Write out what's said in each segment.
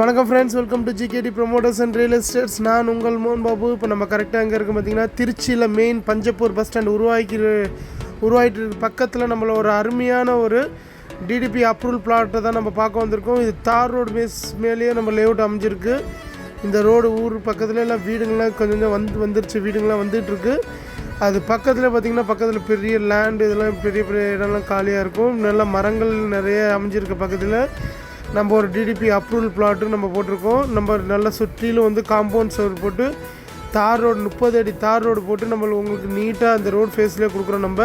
வணக்கம் friends welcome to GKD promoters and real estates நான் உங்கள் மோகன் பாபு. இப்போ நம்ம கரெக்டாக எங்கே இருக்க பார்த்தீங்கன்னா திருச்சியில் மெயின் பஞ்சப்பூர் பஸ் ஸ்டாண்ட் உருவாக்கி உருவாகிட்டு இருக்கு. பக்கத்தில் நம்மளை ஒரு அருமையான ஒரு டிடிபி அப்ரூவல் பிளாட்டை தான் நம்ம பார்க்க வந்திருக்கோம். இது தார் ரோடு மேஸ் மேலேயே நம்ம லேஅவுட் அமைஞ்சிருக்கு. இந்த ரோடு ஊர் பக்கத்துல எல்லாம் வீடுங்கள்லாம் கொஞ்சம் கொஞ்சம் வந்து வந்துருச்சு. வீடுங்கள்லாம் வந்துட்டு இருக்கு. அது பக்கத்தில் பார்த்தீங்கன்னா பக்கத்தில் பெரிய லேண்டு இதெல்லாம் பெரிய பெரிய இடம்லாம் காலியாக இருக்கும். நல்ல மரங்கள் நிறைய அமைஞ்சிருக்கு பக்கத்தில். நம்ம ஒரு டிடிபி அப்ரூவல் பிளாட்டும் நம்ம போட்டிருக்கோம். நம்ம நல்லா சுற்றிலும் வந்து காம்பவுண்ட் சவர் போட்டு தார் ரோடு முப்பது அடி தார் ரோடு போட்டு நம்ம உங்களுக்கு நீட்டாக அந்த ரோடு ஃபேஸ்லேயே கொடுக்குறோம் நம்ம.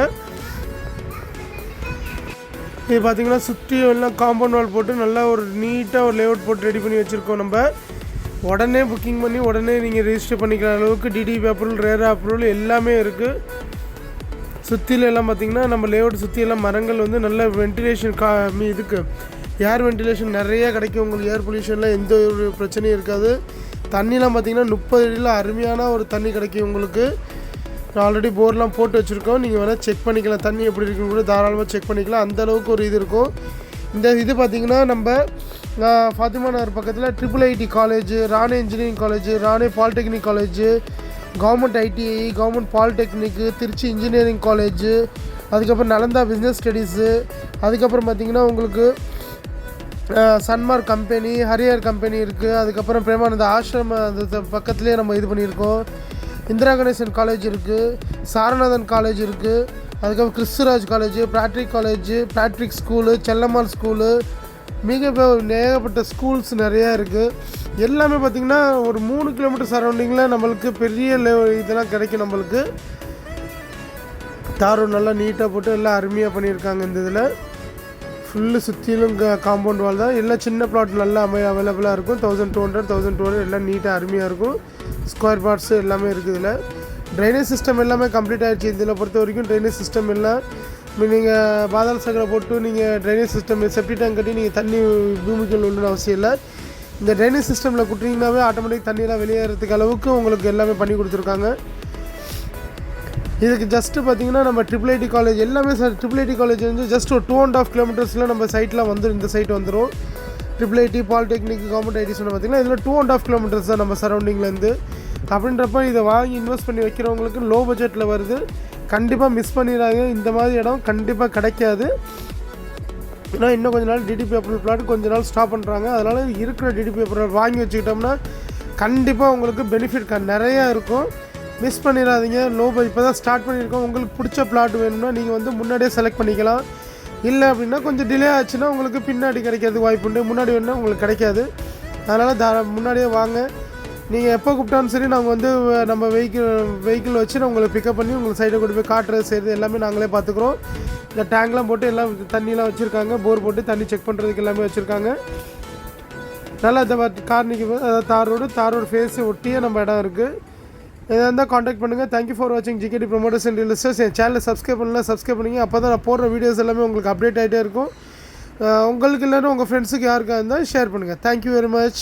இது பார்த்தீங்கன்னா சுற்றி எல்லாம் காம்பவுண்ட் வால் போட்டு நல்லா ஒரு நீட்டாக ஒரு லேஅவுட் போட்டு ரெடி பண்ணி வச்சுருக்கோம் நம்ம. உடனே புக்கிங் பண்ணி உடனே நீங்கள் ரெஜிஸ்டர் பண்ணிக்கிற அளவுக்கு டிடிபி அப்ரூவல் ரேரா அப்ரூவல் எல்லாமே இருக்குது சுற்றில எல்லாம் பார்த்தீங்கன்னா நம்ம லேஅவுட் சுற்றி எல்லாம் மரங்கள் வந்து நல்ல வென்டிலேஷன் கா இதுக்கு ஏர் வென்டிலேஷன் நிறைய கிடைக்கும். உங்களுக்கு ஏர் பொல்யூஷனில் எந்த ஒரு பிரச்சனையும் இருக்காது. தண்ணிலாம் பார்த்தீங்கன்னா முப்பது அடியில் அருமையான ஒரு தண்ணி கிடைக்கும் உங்களுக்கு. ஆல்ரெடி போர்லாம் போட்டு வச்சுருக்கோம். நீங்கள் வேணால் செக் பண்ணிக்கலாம். தண்ணி எப்படி இருக்குன்னு கூட தாராளமாக செக் பண்ணிக்கலாம். அந்த அளவுக்கு ஒரு இது இருக்கும். இந்த இது பார்த்தீங்கன்னா நம்ம ஃபாத்திமா நகர் பக்கத்தில் triple IT college Rane engineering college Rane polytechnic college government ITI government polytechnic Trichy engineering college அதுக்கப்புறம் நலந்தா பிஸ்னஸ் ஸ்டடீஸு அதுக்கப்புறம் பார்த்திங்கன்னா உங்களுக்கு சன்மார்க் கம்பெனி ஹரியர் கம்பெனி இருக்குது அதுக்கப்புறம் பிரேமானந்த ஆசிரம அந்த பக்கத்துலேயே நம்ம இது பண்ணியிருக்கோம். இந்திரா கணேசன் காலேஜ் இருக்குது சாரநாதன் காலேஜ் இருக்குது அதுக்கப்புறம் Christuraj college Patrick college Patrick school Chellammal school மிக ஏகப்பட்ட ஸ்கூல்ஸ் நிறையா இருக்குது எல்லாமே பார்த்திங்கன்னா ஒரு மூணு கிலோமீட்டர் சரௌண்டிங்கில் நம்மளுக்கு பெரிய லெவல் இதெல்லாம் கிடைக்கும் நம்மளுக்கு. தாரும் நல்லா நீட்டாக போட்டு எல்லாம் அருமையாக பண்ணியிருக்காங்க இந்த இதில். ஃபுல்லு சுற்றிலும் காம்பவுண்ட் வால் தான். எல்லாம் சின்ன பிளாட் நல்லா அமை அவைலபிளாக இருக்கும். Thousand two hundred thousand two hundred எல்லாம் நீட்டாக அருமையாக இருக்கும். ஸ்கொயர் பார்ட்ஸு எல்லாமே இருக்குது இதில். ட்ரைனேஜ் சிஸ்டம் எல்லாமே கம்ப்ளீட் ஆகிடுச்சு இதில் பொறுத்த வரைக்கும். ட்ரைனேஜ் சிஸ்டம் எல்லாம் நீங்கள் பாதாள சக்கரை போட்டு நீங்கள் ட்ரைனேஜ் சிஸ்டம் செப்டி டேங்க் கட்டி நீங்கள் தண்ணி பூமிக்குள்ள உள்ள அவசியம் இல்லை. இந்த ட்ரைனேஜ் சிஸ்டமில் குட்டிங்கனாவே ஆட்டோமேட்டிக் தண்ணியெல்லாம் வெளியேறதுக்கு அளவுக்கு உங்களுக்கு எல்லாமே பண்ணி கொடுத்துருக்காங்க. இதுக்கு ஜஸ்ட்டு பார்த்தீங்கன்னா நம்ம ட்ரிபிள் ஐடி காலேஜ் எல்லாமே சார் ட்ரிபிள் ஐடி காலேஜ் வந்து ஜஸ்ட் ஒரு டூ அண்ட் ஆஃப் கிலோமீட்டர்ஸில் நம்ம சைட்டில் வந்துடும் இந்த சைட் வந்துடும் triple IT polytechnic government IT சொன்ன பார்த்தீங்கன்னா இதில் டூ அண்ட் ஆஃப் கிலோமீட்டர்ஸ் தான் நம்ம சரௌண்டிங்லேருந்து அப்படின்றப்ப இதை வாங்கி இன்வெஸ்ட் பண்ணி வைக்கிறவங்களுக்கு லோ பட்ஜெட்டில் வருது. கண்டிப்பாக மிஸ் பண்ணிடாங்க இந்த மாதிரி இடம் கண்டிப்பாக கிடைக்காது. ஏன்னா இன்னும் கொஞ்ச நாள் டிடிபி அப்ரூவல் பிளாட் கொஞ்ச நாள் ஸ்டாப் பண்ணுறாங்க அதனால் இருக்கிற டிடிபி அப்ரூவல் வாங்கி வச்சுக்கிட்டோம்னா கண்டிப்பாக உங்களுக்கு பெனிஃபிட் க நிறையா இருக்கும். மிஸ் பண்ணிடாதீங்க. லோ இப்போ தான் ஸ்டார்ட் பண்ணியிருக்கோம். உங்களுக்கு பிடிச்ச பிளாட் வேணும்னா நீங்கள் வந்து முன்னாடியே செலக்ட் பண்ணிக்கலாம். இல்லை அப்படின்னா கொஞ்சம் டிலே ஆச்சுன்னா உங்களுக்கு பின்னாடி கிடைக்கிறதுக்கு வாய்ப்பு உண்டு. முன்னாடி வேணும்னா உங்களுக்கு கிடைக்காது. அதனால் தா முன்னாடியே வாங்க. நீங்கள் எப்போ கூப்பிட்டாலும் சரி நாங்கள் வந்து நம்ம வெஹிக்கிள் வெஹிக்கிள் வச்சு நான் உங்களை பிக்கப் பண்ணி உங்களுக்கு சைடை கொண்டு போய் காட்டுறது செய்கிறது எல்லாமே நாங்களே பார்த்துக்குறோம் இந்த டேங்க்லாம் போட்டு எல்லாம் தண்ணியெலாம் வச்சுருக்காங்க. போர் போட்டு தண்ணி செக் பண்ணுறதுக்கு எல்லாமே வச்சுருக்காங்க. நல்லா இந்த கார்னிக்கு அதாவது தார் ரோடு தார் ரோடு ஃபேஸை ஒட்டியே நம்ம இடம் இருக்குது எதாக இருந்தால் காண்டாக்ட் பண்ணுங்கள் தேங்க்யூ ஃபார் வாட்சிங் ஜிகேடி ப்ரொமோட்டர்ஸ் அண்ட் ரிலிஸ்டர்ஸ் என் சேனலை சப்ஸ்கிரைப் பண்ணலாம் சப்ஸ்கிரைப் பண்ணுங்க. அப்போ தான் நான் போடுற வீடியோஸ் எல்லாமே உங்களுக்கு அப்டேட் ஆகிட்டே இருக்கும். உங்களுக்கு இல்லைன்னா உங்கள் ஃப்ரெண்ட்ஸுக்கு யாருக்காக இருந்தால் ஷேர் பண்ணுங்கள் தேங்க்யூ வெரி மச்